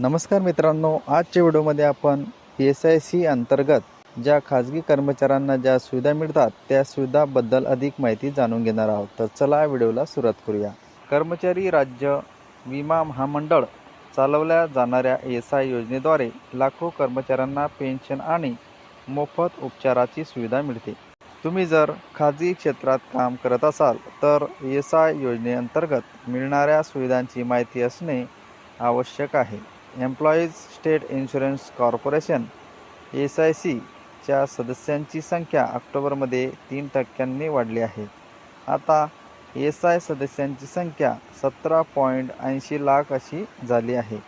नमस्कार मित्रांनो आजच्या व्हिडिओमध्ये आपण एस आय सी अंतर्गत ज्या खाजगी कर्मचाऱ्यांना ज्या सुविधा मिळतात त्या सुविधाबद्दल अधिक माहिती जाणून घेणार आहोत. तर चला व्हिडिओला सुरुवात करूया. कर्मचारी राज्य विमा महामंडळ चालवल्या जाणाऱ्या एस आय योजनेद्वारे लाखो कर्मचाऱ्यांना पेन्शन आणि मोफत उपचाराची सुविधा मिळते. तुम्ही जर खाजगी क्षेत्रात काम करत असाल तर एस आय योजनेअंतर्गत मिळणाऱ्या सुविधांची माहिती असणे आवश्यक आहे. Employees state insurance corporation S I सीच्या सदस्यांची संख्या ऑक्टोबरमध्ये तीन टक्क्यांनी वाढली आहे. आता एस आय सदस्यांची संख्या सतरा पॉईंट ऐंशी लाख अशी झाली आहे.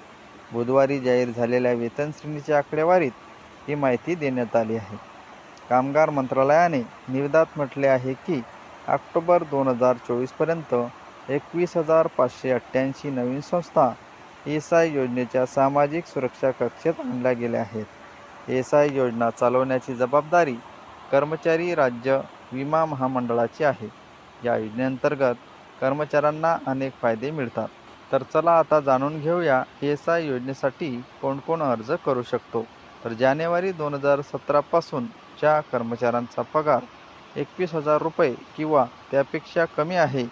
बुधवारी जाहीर झालेल्या वेतन श्रेणीच्या आकडेवारीत ही माहिती देण्यात आली आहे. कामगार मंत्रालयाने निवेदात म्हटले आहे की ऑक्टोबर दोन हजार चोवीसपर्यंत एकवीस हजार पाचशे अठ्ठ्याऐंशी नवीन संस्था एस आय योजनेच्या सामाजिक सुरक्षा कक्षेत आणल्या गेल्या आहेत. एस आय योजना चालवण्याची जबाबदारी कर्मचारी राज्य विमा महामंडळाची आहे. या योजनेअंतर्गत कर्मचाऱ्यांना अनेक फायदे मिळतात. तर चला आता जाणून घेऊया एस आय योजनेसाठी कोण कोण अर्ज करू शकतो. तर जानेवारी दोन हजार सतरापासून ज्या कर्मचाऱ्यांचा पगार एकवीस हजार रुपये किंवा त्यापेक्षा कमी आहे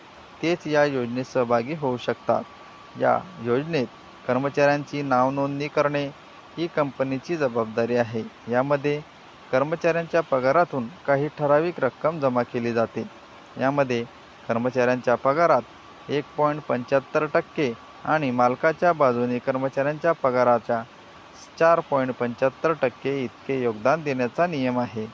तेच या योजनेत सहभागी होऊ शकतात. या योजनेत कर्मचाऱ्यांची नावनोंदणी करणे ही कंपनीची जबाबदारी आहे. यामध्ये कर्मचाऱ्यांच्या पगारातून काही ठराविक रक्कम जमा केली जाते. यामध्ये कर्मचाऱ्यांच्या पगारात एक पॉईंट पंच्याहत्तर टक्के आणि मालकाच्या बाजूने कर्मचाऱ्यांच्या पगाराच्या चार पॉईंट पंच्याहत्तर टक्के इतके योगदान देण्याचा नियम आहे.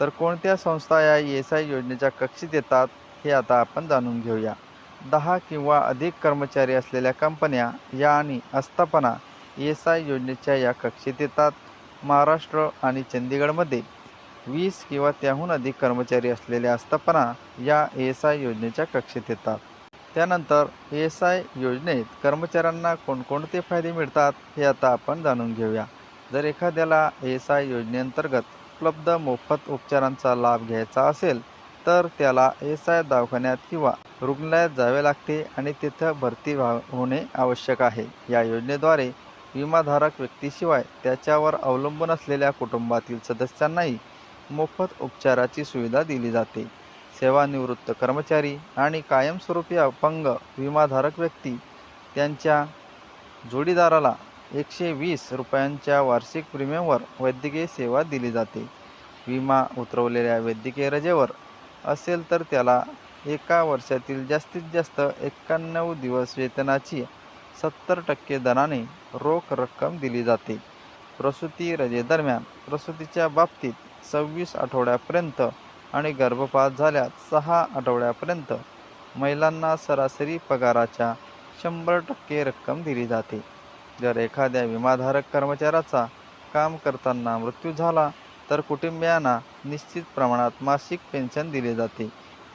तर कोणत्या संस्था या एस आय योजनेच्या कक्षेत येतात हे आता आपण जाणून घेऊया. दहा किंवा अधिक कर्मचारी असलेल्या कंपन्या या आणि आस्थापना एस आय योजनेच्या या कक्षेत येतात. महाराष्ट्र आणि चंदीगडमध्ये वीस किंवा त्याहून अधिक कर्मचारी असलेल्या आस्थापना या एस आय योजनेच्या कक्षेत येतात. त्यानंतर एस आय योजनेत कर्मचाऱ्यांना कोणकोणते फायदे मिळतात हे आता आपण जाणून घेऊया. जर एखाद्याला एस आय योजनेअंतर्गत उपलब्ध मोफत उपचारांचा लाभ घ्यायचा असेल तर त्याला एस आय दवाखान्यात किंवा रुग्णालयात जावे लागते आणि तिथं भरती व्हा होणे आवश्यक आहे. या योजनेद्वारे विमाधारक व्यक्तीशिवाय त्याच्यावर अवलंबून असलेल्या कुटुंबातील सदस्यांनाही मोफत उपचाराची सुविधा दिली जाते. सेवानिवृत्त कर्मचारी आणि कायमस्वरूपी अपंग विमाधारक व्यक्ती त्यांच्या जोडीदाराला एकशे वीस रुपयांच्या वार्षिक प्रीमियमवर वैद्यकीय सेवा दिली जाते. विमा उतरवलेल्या वैद्यकीय रजेवर असेल तर त्याला एका वर्षातील जास्तीत जास्त एक्क्याण्णव दिवस वेतनाची सत्तर टक्के दराने रोख रक्कम दिली जाते. प्रसूती रजेदरम्यान प्रसूतीच्या बाबतीत सव्वीस आठवड्यापर्यंत आणि गर्भपात झाल्यास सहा आठवड्यापर्यंत महिलांना सरासरी पगाराच्या शंभर टक्के रक्कम दिली जाते. जर एखाद्या विमाधारक कर्मचाऱ्याचा काम करताना मृत्यू झाला तर कुटुंबियांना निश्चित प्रमाणात मासिक पेन्शन दिले जाते.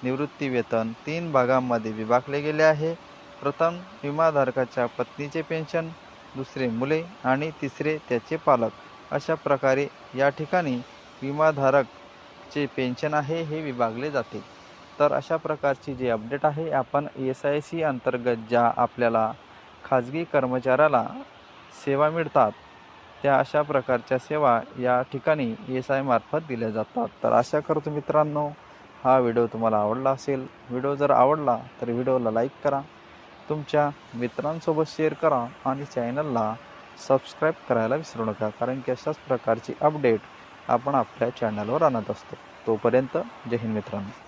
निवृत्ती वेतन तीन भागांमध्ये विभागले गेले आहे. प्रथम विमाधारकाच्या पत्नीचे पेन्शन दुसरे मुले आणि तिसरे त्याचे पालक. अशा प्रकारे या ठिकाणी विमाधारकचे पेन्शन आहे हे विभागले जाते. तर अशा प्रकारची जी अपडेट आहे आपण एस आय सी अंतर्गत ज्या आपल्याला खाजगी कर्मचाऱ्याला सेवा मिळतात त्या अशा प्रकारच्या सेवा या ठिकाणी एस आय मार्फत दिल्या जातात. तर आशा करतो मित्रांनो हा व्हिडिओ तुम्हाला आवडला असेल. व्हिडिओ जर आवडला तर व्हिडिओला लाईक करा. तुमच्या मित्रांसोबत शेअर करा आणि चॅनलला सबस्क्राईब करायला विसरू नका कारण की अशाच प्रकारची अपडेट आपण आपल्या चॅनलवर आणत असतो. तोपर्यंत जय हिंद मित्रांनो.